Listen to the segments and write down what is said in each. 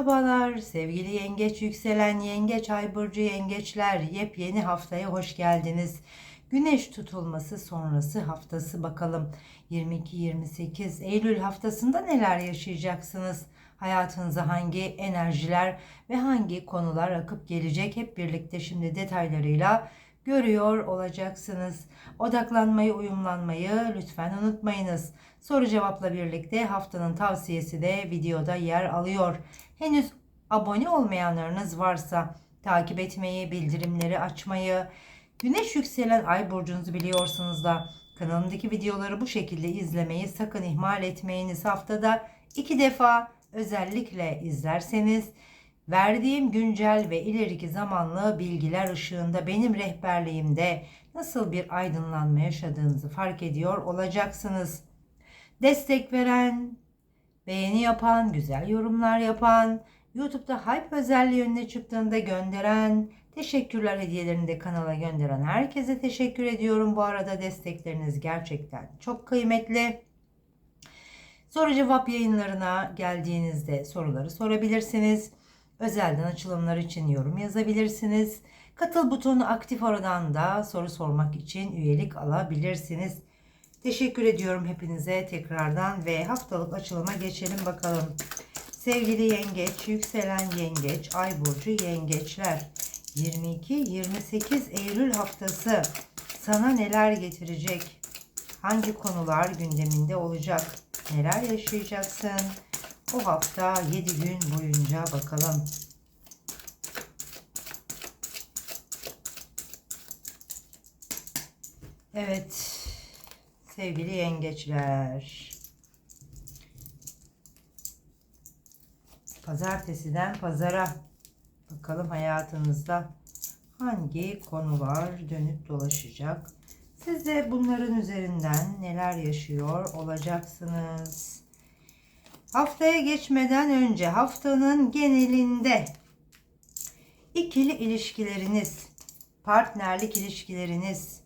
Merhabalar sevgili yengeç yükselen yengeç ay burcu yengeçler yepyeni haftaya hoş geldiniz. Güneş tutulması sonrası haftası bakalım 22-28 Eylül haftasında neler yaşayacaksınız? Hayatınıza hangi enerjiler ve hangi konular akıp gelecek hep birlikte şimdi detaylarıyla görüyor olacaksınız. Odaklanmayı, uyumlanmayı lütfen unutmayınız. Soru cevapla birlikte haftanın tavsiyesi de videoda yer alıyor. Henüz abone olmayanlarınız varsa takip etmeyi, bildirimleri açmayı, Güneş yükselen ay burcunuzu biliyorsunuz da kanalımdaki videoları bu şekilde izlemeyi sakın ihmal etmeyiniz. Haftada iki defa özellikle izlerseniz verdiğim güncel ve ileriki zamanlı bilgiler ışığında benim rehberliğimde nasıl bir aydınlanma yaşadığınızı fark ediyor olacaksınız. Destek veren, beğeni yapan, güzel yorumlar yapan, YouTube'da hype özelliği önüne çıktığında gönderen, teşekkürler hediyelerini de kanala gönderen herkese teşekkür ediyorum. Bu arada destekleriniz gerçekten çok kıymetli. Soru cevap yayınlarına geldiğinizde soruları sorabilirsiniz. Özelden açılımlar için yorum yazabilirsiniz. Katıl butonu aktif oradan da soru sormak için üyelik alabilirsiniz. Teşekkür ediyorum hepinize tekrardan ve haftalık açılıma geçelim bakalım. Sevgili yengeç, yükselen yengeç, ay burcu yengeçler. 22-28 Eylül haftası sana neler getirecek? Hangi konular gündeminde olacak? Neler yaşayacaksın? Bu hafta 7 gün boyunca bakalım. Evet. Sevgili yengeçler. Pazartesiden pazara bakalım hayatınızda hangi konular dönüp dolaşacak. Siz de bunların üzerinden neler yaşıyor olacaksınız. Haftaya geçmeden önce haftanın genelinde ikili ilişkileriniz, partnerlik ilişkileriniz,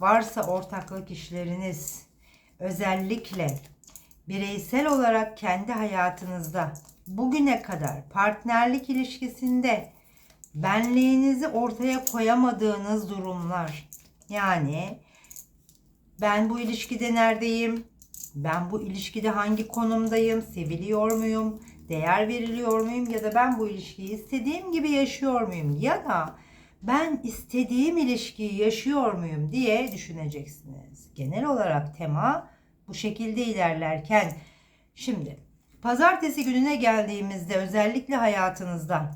varsa ortaklık işleriniz, özellikle bireysel olarak kendi hayatınızda bugüne kadar partnerlik ilişkisinde benliğinizi ortaya koyamadığınız durumlar. Yani ben bu ilişkide neredeyim? Ben bu ilişkide hangi konumdayım? Seviliyor muyum? Değer veriliyor muyum? Ya da ben bu ilişkiyi istediğim gibi yaşıyor muyum? Ya da ben istediğim ilişkiyi yaşıyor muyum diye düşüneceksiniz. Genel olarak tema bu şekilde ilerlerken şimdi pazartesi gününe geldiğimizde özellikle hayatınızda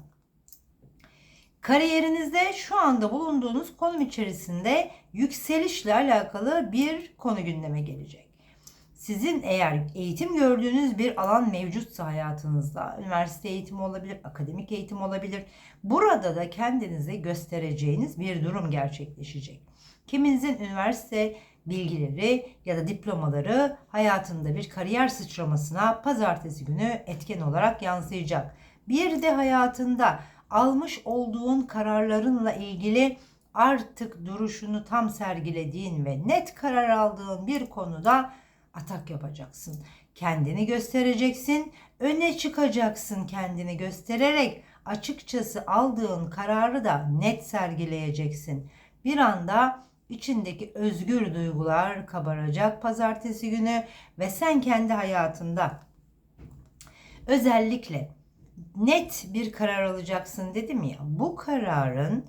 kariyerinizde şu anda bulunduğunuz konum içerisinde yükselişle alakalı bir konu gündeme gelecek. Sizin eğer eğitim gördüğünüz bir alan mevcutsa hayatınızda, üniversite eğitimi olabilir, akademik eğitim olabilir. Burada da kendinize göstereceğiniz bir durum gerçekleşecek. Kiminizin üniversite bilgileri ya da diplomaları hayatında bir kariyer sıçramasına pazartesi günü etken olarak yansıyacak. Bir de hayatında almış olduğun kararlarınla ilgili artık duruşunu tam sergilediğin ve net karar aldığın bir konuda atak yapacaksın. Kendini göstereceksin, öne çıkacaksın kendini göstererek açıkçası aldığın kararı da net sergileyeceksin. Bir anda içindeki özgür duygular kabaracak pazartesi günü ve sen kendi hayatında özellikle net bir karar alacaksın dedim ya. Bu kararın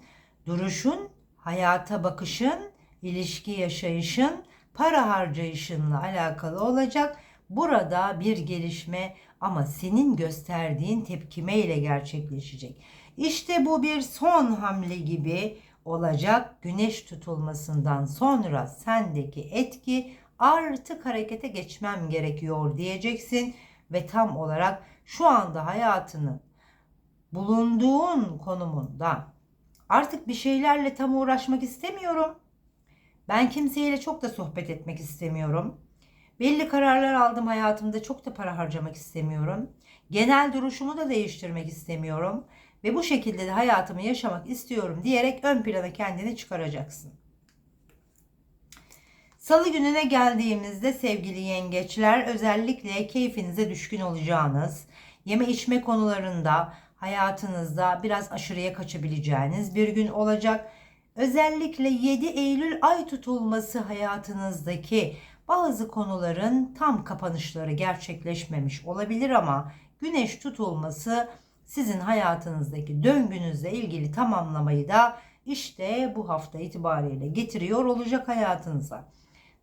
duruşun, hayata bakışın, ilişki yaşayışın, para harcayışınla alakalı olacak. Burada bir gelişme ama senin gösterdiğin tepkime ile gerçekleşecek. İşte bu bir son hamle gibi olacak. Güneş tutulmasından sonra sendeki etki artık harekete geçmem gerekiyor diyeceksin ve tam olarak şu anda hayatını bulunduğun konumunda artık bir şeylerle tam uğraşmak istemiyorum. Ben kimseyle çok da sohbet etmek istemiyorum. Belli kararlar aldım hayatımda çok da para harcamak istemiyorum. Genel duruşumu da değiştirmek istemiyorum ve bu şekilde de hayatımı yaşamak istiyorum diyerek ön plana kendini çıkaracaksın. Salı gününe geldiğimizde sevgili yengeçler özellikle keyfinize düşkün olacağınız, Yeme içme konularında hayatınızda biraz aşırıya kaçabileceğiniz bir gün olacak. Özellikle 7 Eylül ay tutulması hayatınızdaki bazı konuların tam kapanışları gerçekleşmemiş olabilir ama güneş tutulması sizin hayatınızdaki döngünüzle ilgili tamamlamayı da işte bu hafta itibariyle getiriyor olacak hayatınıza.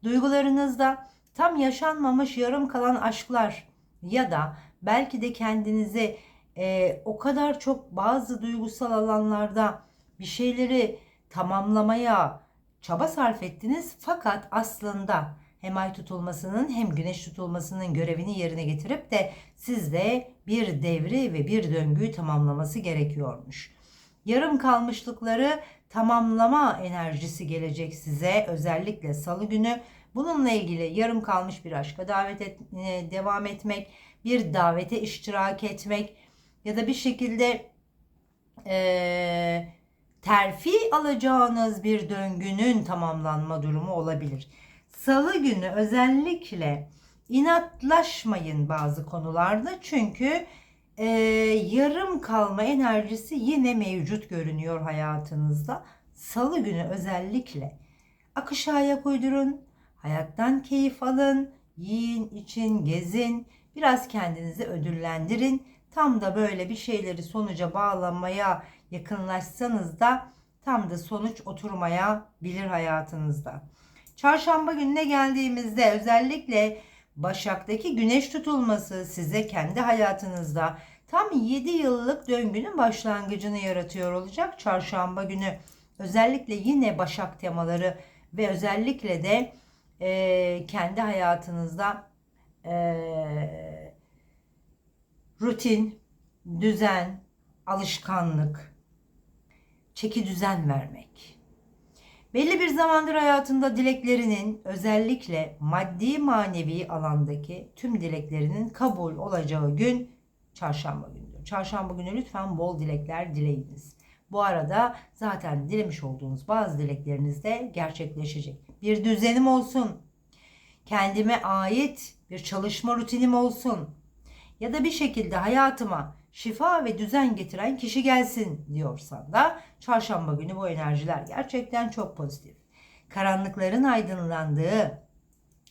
Duygularınızda tam yaşanmamış yarım kalan aşklar ya da belki de kendinizi e, o kadar çok bazı duygusal alanlarda bir şeyleri tamamlamaya çaba sarf ettiniz fakat aslında hem ay tutulmasının hem güneş tutulmasının görevini yerine getirip de sizde bir devri ve bir döngüyü tamamlaması gerekiyormuş. Yarım kalmışlıkları tamamlama enerjisi gelecek size özellikle salı günü. Bununla ilgili yarım kalmış bir aşka davet et, e, devam etmek, bir davete iştirak etmek ya da bir şekilde e, terfi alacağınız bir döngünün tamamlanma durumu olabilir. Salı günü özellikle inatlaşmayın bazı konularda çünkü e, yarım kalma enerjisi yine mevcut görünüyor hayatınızda. Salı günü özellikle akışa ayak uydurun, hayattan keyif alın, yiyin, için, gezin, biraz kendinizi ödüllendirin. Tam da böyle bir şeyleri sonuca bağlamaya yakınlaşsanız da tam da sonuç oturmaya bilir hayatınızda. Çarşamba gününe geldiğimizde özellikle Başak'taki güneş tutulması size kendi hayatınızda tam 7 yıllık döngünün başlangıcını yaratıyor olacak. Çarşamba günü özellikle yine Başak temaları ve özellikle de e, kendi hayatınızda e, rutin, düzen, alışkanlık, çeki düzen vermek. Belli bir zamandır hayatında dileklerinin özellikle maddi manevi alandaki tüm dileklerinin kabul olacağı gün çarşamba günüdür. Çarşamba günü lütfen bol dilekler dileyiniz. Bu arada zaten dilemiş olduğunuz bazı dilekleriniz de gerçekleşecek. Bir düzenim olsun. Kendime ait bir çalışma rutinim olsun. Ya da bir şekilde hayatıma şifa ve düzen getiren kişi gelsin diyorsan da çarşamba günü bu enerjiler gerçekten çok pozitif. Karanlıkların aydınlandığı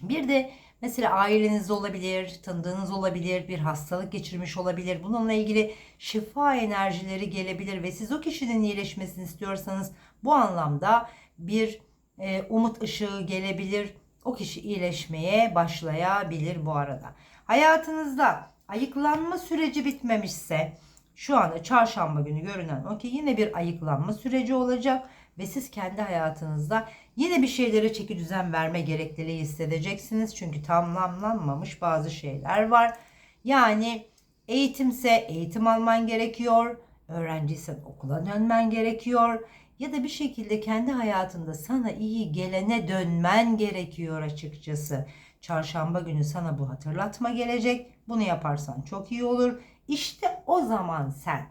bir de mesela ailenizde olabilir, tanıdığınız olabilir, bir hastalık geçirmiş olabilir. Bununla ilgili şifa enerjileri gelebilir ve siz o kişinin iyileşmesini istiyorsanız bu anlamda bir e, umut ışığı gelebilir. O kişi iyileşmeye başlayabilir bu arada. Hayatınızda ayıklanma süreci bitmemişse şu anda çarşamba günü görünen o ki yine bir ayıklanma süreci olacak ve siz kendi hayatınızda yine bir şeylere çeki düzen verme gerekliliği hissedeceksiniz. Çünkü tamamlanmamış bazı şeyler var. Yani eğitimse eğitim alman gerekiyor. Öğrenciysen okula dönmen gerekiyor. Ya da bir şekilde kendi hayatında sana iyi gelene dönmen gerekiyor açıkçası. Çarşamba günü sana bu hatırlatma gelecek. Bunu yaparsan çok iyi olur. İşte o zaman sen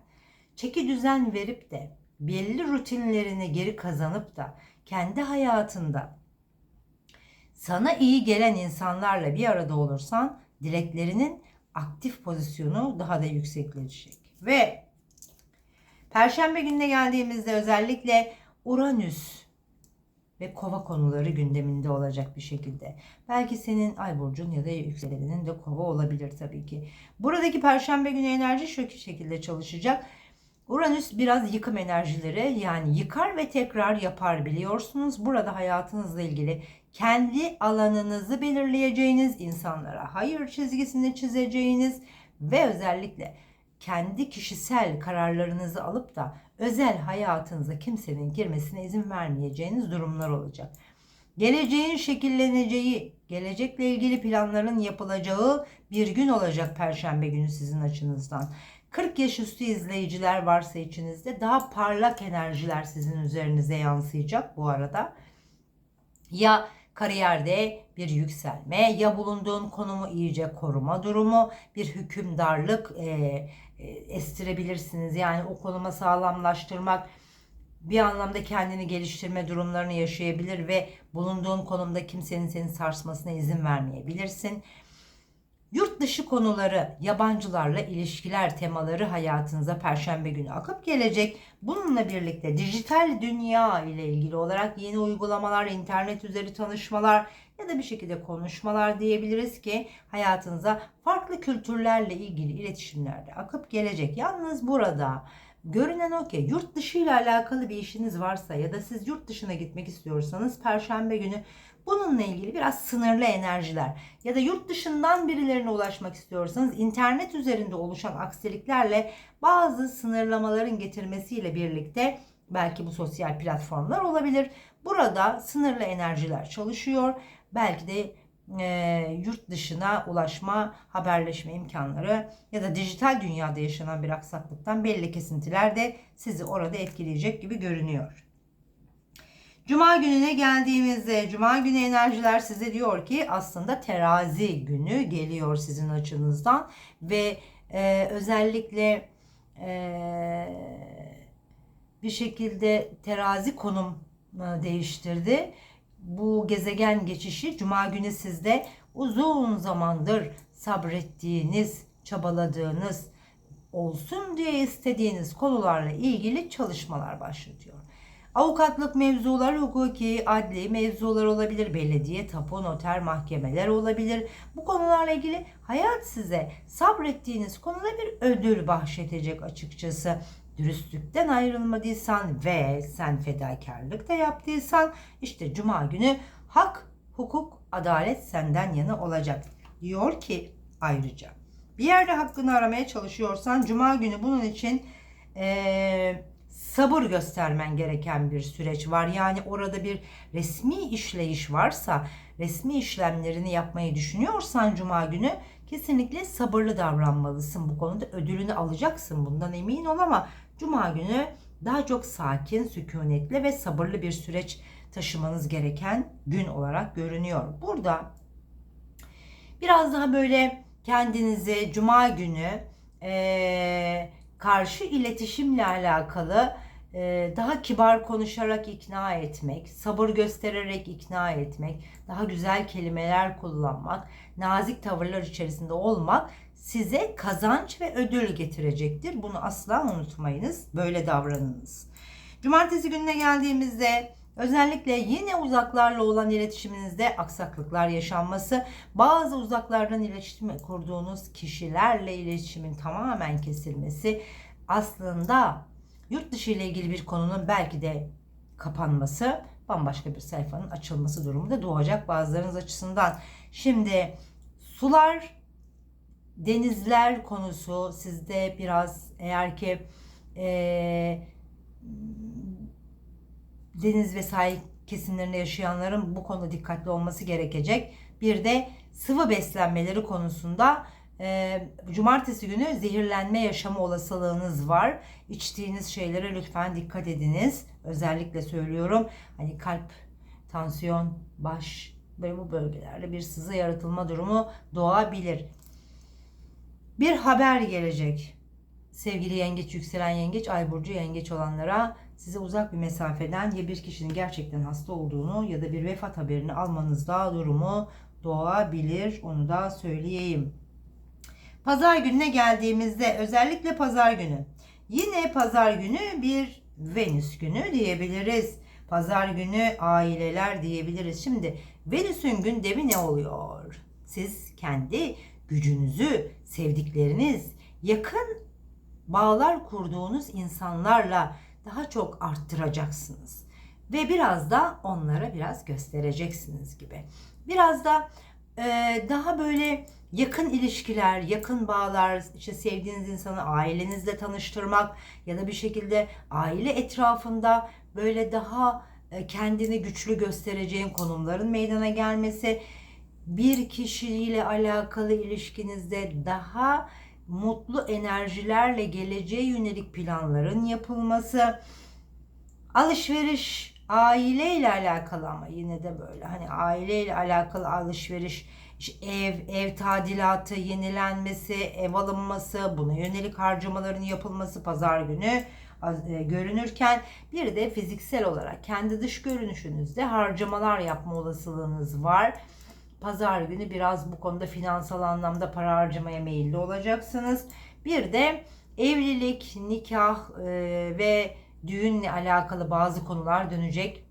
çeki düzen verip de belli rutinlerini geri kazanıp da kendi hayatında sana iyi gelen insanlarla bir arada olursan dileklerinin aktif pozisyonu daha da yüksekleşecek. Ve Perşembe gününe geldiğimizde özellikle Uranüs ve kova konuları gündeminde olacak bir şekilde. Belki senin ay burcun ya da yükseleninin de kova olabilir tabii ki. Buradaki perşembe günü enerji şu şekilde çalışacak. Uranüs biraz yıkım enerjileri yani yıkar ve tekrar yapar biliyorsunuz. Burada hayatınızla ilgili kendi alanınızı belirleyeceğiniz insanlara hayır çizgisini çizeceğiniz ve özellikle kendi kişisel kararlarınızı alıp da özel hayatınıza kimsenin girmesine izin vermeyeceğiniz durumlar olacak. Geleceğin şekilleneceği, gelecekle ilgili planların yapılacağı bir gün olacak perşembe günü sizin açınızdan. 40 yaş üstü izleyiciler varsa içinizde daha parlak enerjiler sizin üzerinize yansıyacak bu arada. Ya kariyerde bir yükselme ya bulunduğun konumu iyice koruma durumu bir hükümdarlık e, e, estirebilirsiniz. Yani o konuma sağlamlaştırmak bir anlamda kendini geliştirme durumlarını yaşayabilir ve bulunduğun konumda kimsenin seni sarsmasına izin vermeyebilirsin. Yurt dışı konuları, yabancılarla ilişkiler temaları hayatınıza perşembe günü akıp gelecek. Bununla birlikte dijital dünya ile ilgili olarak yeni uygulamalar, internet üzeri tanışmalar ya da bir şekilde konuşmalar diyebiliriz ki hayatınıza farklı kültürlerle ilgili iletişimlerde akıp gelecek. Yalnız burada Görünen o ki yurt dışı ile alakalı bir işiniz varsa ya da siz yurt dışına gitmek istiyorsanız perşembe günü bununla ilgili biraz sınırlı enerjiler ya da yurt dışından birilerine ulaşmak istiyorsanız internet üzerinde oluşan aksiliklerle bazı sınırlamaların getirmesiyle birlikte belki bu sosyal platformlar olabilir. Burada sınırlı enerjiler çalışıyor. Belki de e, yurt dışına ulaşma, haberleşme imkanları ya da dijital dünyada yaşanan bir aksaklıktan belli kesintiler de sizi orada etkileyecek gibi görünüyor. Cuma gününe geldiğimizde Cuma günü enerjiler size diyor ki aslında terazi günü geliyor sizin açınızdan ve e, özellikle e, bir şekilde terazi konum değiştirdi bu gezegen geçişi cuma günü sizde uzun zamandır sabrettiğiniz, çabaladığınız, olsun diye istediğiniz konularla ilgili çalışmalar başlatıyor. Avukatlık mevzuları, hukuki, adli mevzular olabilir, belediye, tapu, noter, mahkemeler olabilir. Bu konularla ilgili hayat size sabrettiğiniz konuda bir ödül bahşedecek açıkçası dürüstlükten ayrılmadıysan ve sen fedakarlık da yaptıysan işte cuma günü hak, hukuk, adalet senden yana olacak. Diyor ki ayrıca bir yerde hakkını aramaya çalışıyorsan cuma günü bunun için ee, sabır göstermen gereken bir süreç var. Yani orada bir resmi işleyiş varsa, resmi işlemlerini yapmayı düşünüyorsan cuma günü kesinlikle sabırlı davranmalısın bu konuda. Ödülünü alacaksın bundan emin ol ama Cuma günü daha çok sakin, sükunetli ve sabırlı bir süreç taşımanız gereken gün olarak görünüyor. Burada biraz daha böyle kendinizi Cuma günü e, karşı iletişimle alakalı e, daha kibar konuşarak ikna etmek, sabır göstererek ikna etmek, daha güzel kelimeler kullanmak, nazik tavırlar içerisinde olmak size kazanç ve ödül getirecektir. Bunu asla unutmayınız. Böyle davranınız. Cumartesi gününe geldiğimizde özellikle yine uzaklarla olan iletişiminizde aksaklıklar yaşanması, bazı uzaklardan iletişim kurduğunuz kişilerle iletişimin tamamen kesilmesi aslında yurt dışı ile ilgili bir konunun belki de kapanması, bambaşka bir sayfanın açılması durumu da doğacak bazılarınız açısından. Şimdi sular denizler konusu sizde biraz eğer ki e, deniz ve sahil kesimlerinde yaşayanların bu konuda dikkatli olması gerekecek. Bir de sıvı beslenmeleri konusunda e, cumartesi günü zehirlenme yaşama olasılığınız var. İçtiğiniz şeylere lütfen dikkat ediniz. Özellikle söylüyorum hani kalp, tansiyon, baş ve bu bölgelerde bir sızı yaratılma durumu doğabilir bir haber gelecek. Sevgili yengeç, yükselen yengeç, ay burcu yengeç olanlara size uzak bir mesafeden ya bir kişinin gerçekten hasta olduğunu ya da bir vefat haberini almanızda durumu doğabilir. Onu da söyleyeyim. Pazar gününe geldiğimizde özellikle pazar günü. Yine pazar günü bir Venüs günü diyebiliriz. Pazar günü aileler diyebiliriz. Şimdi Venüs'ün gündemi ne oluyor? Siz kendi gücünüzü, sevdikleriniz, yakın bağlar kurduğunuz insanlarla daha çok arttıracaksınız. Ve biraz da onlara biraz göstereceksiniz gibi. Biraz da e, daha böyle yakın ilişkiler, yakın bağlar, işte sevdiğiniz insanı ailenizle tanıştırmak ya da bir şekilde aile etrafında böyle daha e, kendini güçlü göstereceğin konumların meydana gelmesi bir kişiyle alakalı ilişkinizde daha mutlu enerjilerle geleceğe yönelik planların yapılması, alışveriş aileyle alakalı ama yine de böyle hani aileyle alakalı alışveriş, işte ev, ev tadilatı, yenilenmesi, ev alınması, buna yönelik harcamaların yapılması pazar günü e, görünürken bir de fiziksel olarak kendi dış görünüşünüzde harcamalar yapma olasılığınız var Pazar günü biraz bu konuda finansal anlamda para harcamaya meyilli olacaksınız. Bir de evlilik, nikah e, ve düğünle alakalı bazı konular dönecek.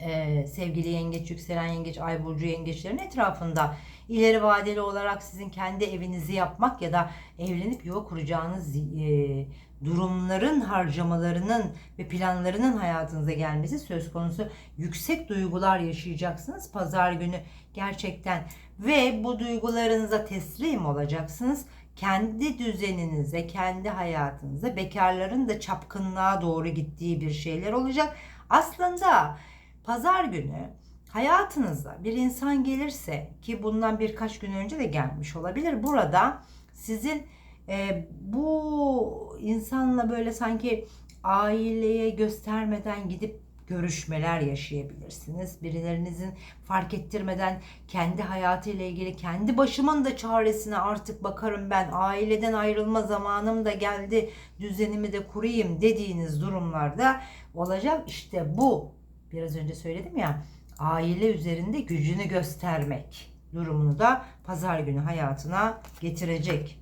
E, sevgili yengeç, yükselen yengeç, ay burcu yengeçlerin etrafında ileri vadeli olarak sizin kendi evinizi yapmak ya da evlenip yuva kuracağınız e, durumların harcamalarının ve planlarının hayatınıza gelmesi söz konusu. Yüksek duygular yaşayacaksınız pazar günü gerçekten ve bu duygularınıza teslim olacaksınız. Kendi düzeninize, kendi hayatınıza, bekarların da çapkınlığa doğru gittiği bir şeyler olacak. Aslında pazar günü hayatınıza bir insan gelirse ki bundan birkaç gün önce de gelmiş olabilir. Burada sizin e, bu insanla böyle sanki aileye göstermeden gidip görüşmeler yaşayabilirsiniz. Birilerinizin fark ettirmeden kendi hayatıyla ilgili kendi başımın da çaresine artık bakarım ben aileden ayrılma zamanım da geldi düzenimi de kurayım dediğiniz durumlarda olacak. İşte bu biraz önce söyledim ya aile üzerinde gücünü göstermek durumunu da pazar günü hayatına getirecek.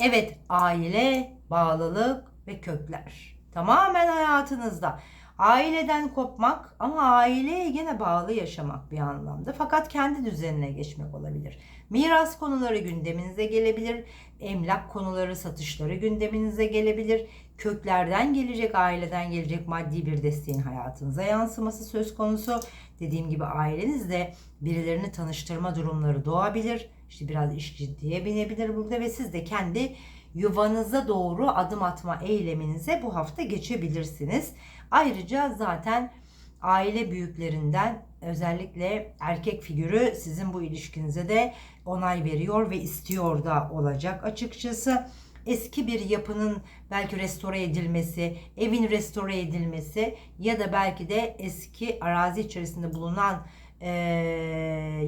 Evet aile, bağlılık ve kökler tamamen hayatınızda. Aileden kopmak ama aileye yine bağlı yaşamak bir anlamda. Fakat kendi düzenine geçmek olabilir. Miras konuları gündeminize gelebilir. Emlak konuları, satışları gündeminize gelebilir. Köklerden gelecek, aileden gelecek maddi bir desteğin hayatınıza yansıması söz konusu. Dediğim gibi ailenizde birilerini tanıştırma durumları doğabilir. İşte biraz iş ciddiye binebilir burada ve siz de kendi yuvanıza doğru adım atma eyleminize bu hafta geçebilirsiniz. Ayrıca zaten aile büyüklerinden özellikle erkek figürü sizin bu ilişkinize de onay veriyor ve istiyor da olacak açıkçası. Eski bir yapının belki restore edilmesi, evin restore edilmesi ya da belki de eski arazi içerisinde bulunan e,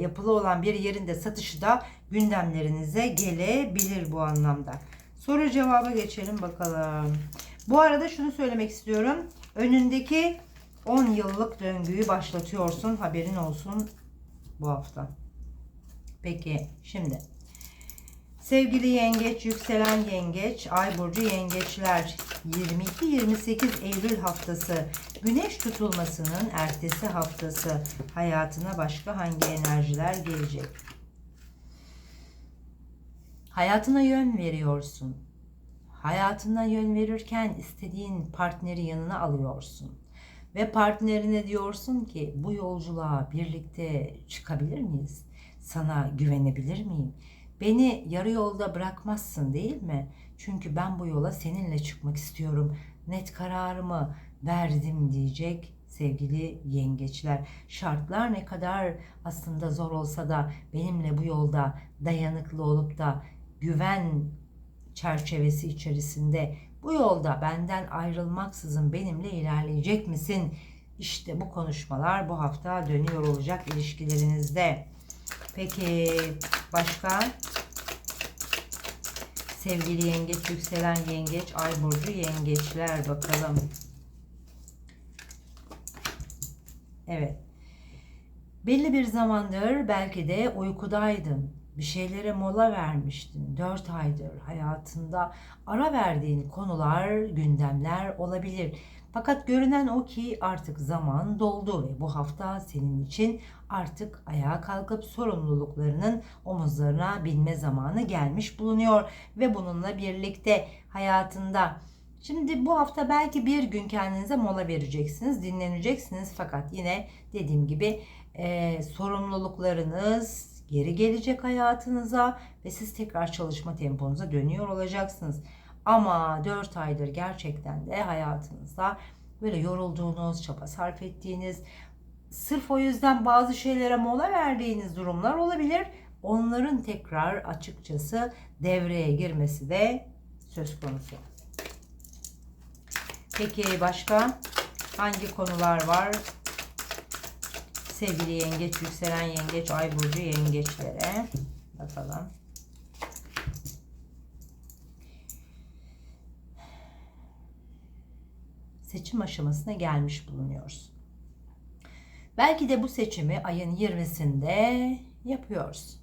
yapılı olan bir yerin de satışı da gündemlerinize gelebilir bu anlamda. Soru cevaba geçelim bakalım. Bu arada şunu söylemek istiyorum. Önündeki 10 yıllık döngüyü başlatıyorsun. Haberin olsun bu hafta. Peki şimdi sevgili yengeç, yükselen yengeç, ay burcu yengeçler 22-28 Eylül haftası güneş tutulmasının ertesi haftası hayatına başka hangi enerjiler gelecek? Hayatına yön veriyorsun. Hayatına yön verirken istediğin partneri yanına alıyorsun. Ve partnerine diyorsun ki bu yolculuğa birlikte çıkabilir miyiz? Sana güvenebilir miyim? Beni yarı yolda bırakmazsın değil mi? Çünkü ben bu yola seninle çıkmak istiyorum. Net kararımı verdim diyecek sevgili yengeçler. Şartlar ne kadar aslında zor olsa da benimle bu yolda dayanıklı olup da güven çerçevesi içerisinde bu yolda benden ayrılmaksızın benimle ilerleyecek misin? İşte bu konuşmalar bu hafta dönüyor olacak ilişkilerinizde. Peki başka? Sevgili yengeç, yükselen yengeç, ay burcu yengeçler bakalım. Evet. Belli bir zamandır belki de uykudaydın bir şeylere mola vermiştin. 4 aydır hayatında ara verdiğin konular, gündemler olabilir. Fakat görünen o ki artık zaman doldu ve bu hafta senin için artık ayağa kalkıp sorumluluklarının omuzlarına binme zamanı gelmiş bulunuyor ve bununla birlikte hayatında Şimdi bu hafta belki bir gün kendinize mola vereceksiniz, dinleneceksiniz fakat yine dediğim gibi e, sorumluluklarınız, geri gelecek hayatınıza ve siz tekrar çalışma temponuza dönüyor olacaksınız. Ama 4 aydır gerçekten de hayatınızda böyle yorulduğunuz, çaba sarf ettiğiniz, sırf o yüzden bazı şeylere mola verdiğiniz durumlar olabilir. Onların tekrar açıkçası devreye girmesi de söz konusu. Peki başka hangi konular var? sevgili yengeç, yükselen yengeç, ay burcu yengeçlere bakalım. Seçim aşamasına gelmiş bulunuyoruz. Belki de bu seçimi ayın 20'sinde yapıyoruz.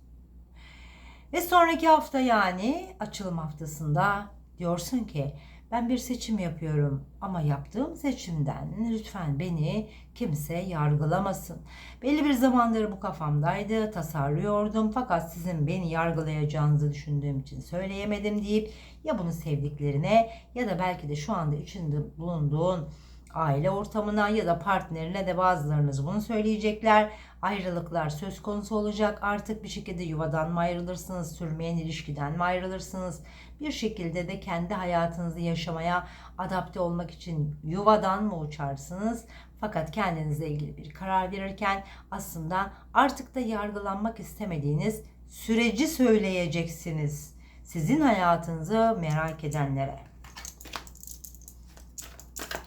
Ve sonraki hafta yani açılım haftasında diyorsun ki ben bir seçim yapıyorum ama yaptığım seçimden lütfen beni kimse yargılamasın. Belli bir zamandır bu kafamdaydı, tasarlıyordum fakat sizin beni yargılayacağınızı düşündüğüm için söyleyemedim deyip ya bunu sevdiklerine ya da belki de şu anda içinde bulunduğun aile ortamına ya da partnerine de bazılarınız bunu söyleyecekler. Ayrılıklar söz konusu olacak. Artık bir şekilde yuvadan mı ayrılırsınız, sürmeyen ilişkiden mi ayrılırsınız? Bir şekilde de kendi hayatınızı yaşamaya adapte olmak için yuvadan mı uçarsınız? Fakat kendinizle ilgili bir karar verirken aslında artık da yargılanmak istemediğiniz süreci söyleyeceksiniz. Sizin hayatınızı merak edenlere.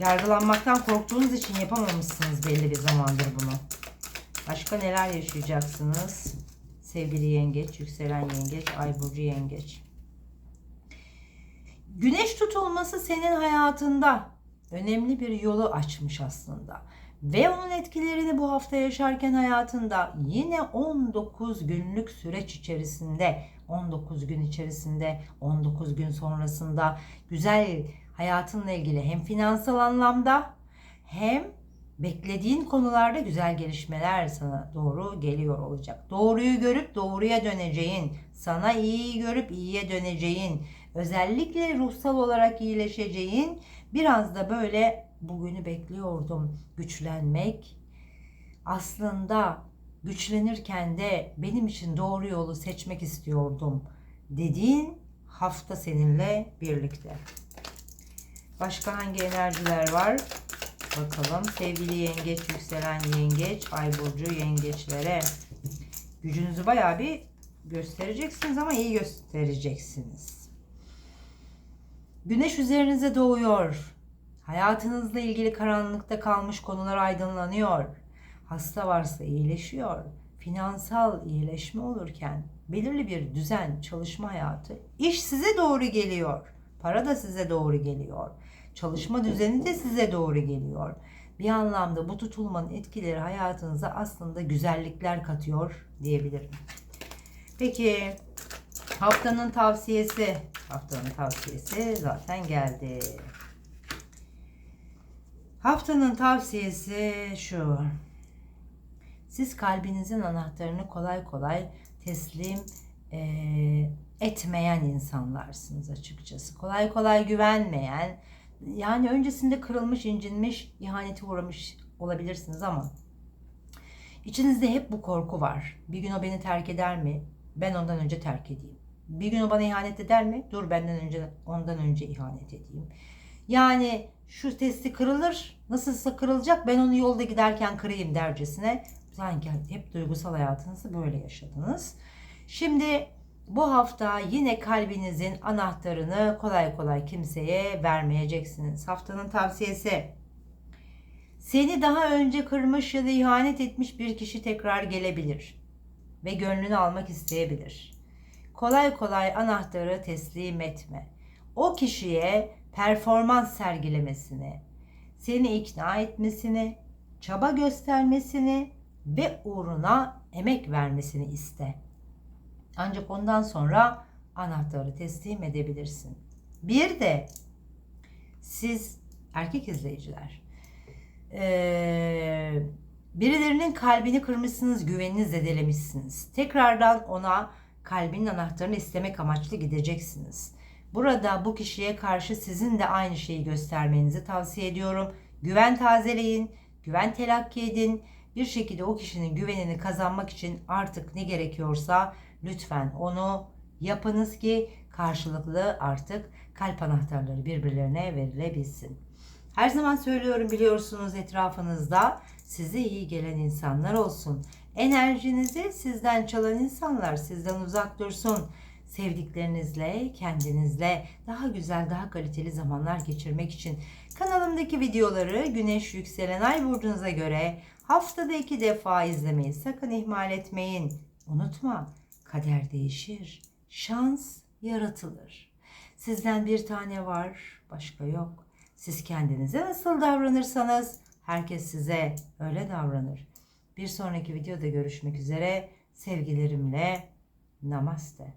Yargılanmaktan korktuğunuz için yapamamışsınız belli bir zamandır bunu. Başka neler yaşayacaksınız? Sevgili yengeç, yükselen yengeç, ay burcu yengeç. Güneş tutulması senin hayatında önemli bir yolu açmış aslında. Ve onun etkilerini bu hafta yaşarken hayatında yine 19 günlük süreç içerisinde, 19 gün içerisinde, 19 gün sonrasında güzel hayatınla ilgili hem finansal anlamda hem beklediğin konularda güzel gelişmeler sana doğru geliyor olacak. Doğruyu görüp doğruya döneceğin, sana iyi görüp iyiye döneceğin, özellikle ruhsal olarak iyileşeceğin, biraz da böyle bugünü bekliyordum güçlenmek. Aslında güçlenirken de benim için doğru yolu seçmek istiyordum dediğin hafta seninle birlikte. Başka hangi enerjiler var? Bakalım sevgili yengeç, yükselen yengeç, ay burcu yengeçlere. Gücünüzü bayağı bir göstereceksiniz ama iyi göstereceksiniz. Güneş üzerinize doğuyor. Hayatınızla ilgili karanlıkta kalmış konular aydınlanıyor. Hasta varsa iyileşiyor. Finansal iyileşme olurken belirli bir düzen, çalışma hayatı, iş size doğru geliyor. Para da size doğru geliyor. Çalışma düzeni de size doğru geliyor. Bir anlamda bu tutulmanın etkileri hayatınıza aslında güzellikler katıyor diyebilirim. Peki haftanın tavsiyesi, haftanın tavsiyesi zaten geldi. Haftanın tavsiyesi şu. Siz kalbinizin anahtarını kolay kolay teslim e, etmeyen insanlarsınız açıkçası. Kolay kolay güvenmeyen, yani öncesinde kırılmış, incinmiş, ihanete uğramış olabilirsiniz ama içinizde hep bu korku var. Bir gün o beni terk eder mi? Ben ondan önce terk edeyim. Bir gün o bana ihanet eder mi? Dur benden önce ondan önce ihanet edeyim. Yani şu testi kırılır, nasılsa kırılacak ben onu yolda giderken kırayım dercesine. Sanki hep duygusal hayatınızı böyle yaşadınız. Şimdi bu hafta yine kalbinizin anahtarını kolay kolay kimseye vermeyeceksiniz. Haftanın tavsiyesi. Seni daha önce kırmış ya da ihanet etmiş bir kişi tekrar gelebilir ve gönlünü almak isteyebilir. Kolay kolay anahtarı teslim etme. O kişiye performans sergilemesini, seni ikna etmesini, çaba göstermesini ve uğruna emek vermesini iste. Ancak ondan sonra anahtarı teslim edebilirsin. Bir de siz erkek izleyiciler ee, birilerinin kalbini kırmışsınız, güvenini zedelemişsiniz. Tekrardan ona kalbinin anahtarını istemek amaçlı gideceksiniz. Burada bu kişiye karşı sizin de aynı şeyi göstermenizi tavsiye ediyorum. Güven tazeleyin, güven telakki edin. Bir şekilde o kişinin güvenini kazanmak için artık ne gerekiyorsa Lütfen onu yapınız ki karşılıklı artık kalp anahtarları birbirlerine verilebilsin. Her zaman söylüyorum biliyorsunuz etrafınızda size iyi gelen insanlar olsun. Enerjinizi sizden çalan insanlar sizden uzak dursun. Sevdiklerinizle, kendinizle daha güzel, daha kaliteli zamanlar geçirmek için kanalımdaki videoları Güneş Yükselen Ay burcunuza göre haftada iki defa izlemeyi sakın ihmal etmeyin. Unutma Kader değişir, şans yaratılır. Sizden bir tane var, başka yok. Siz kendinize nasıl davranırsanız herkes size öyle davranır. Bir sonraki videoda görüşmek üzere. Sevgilerimle namaste.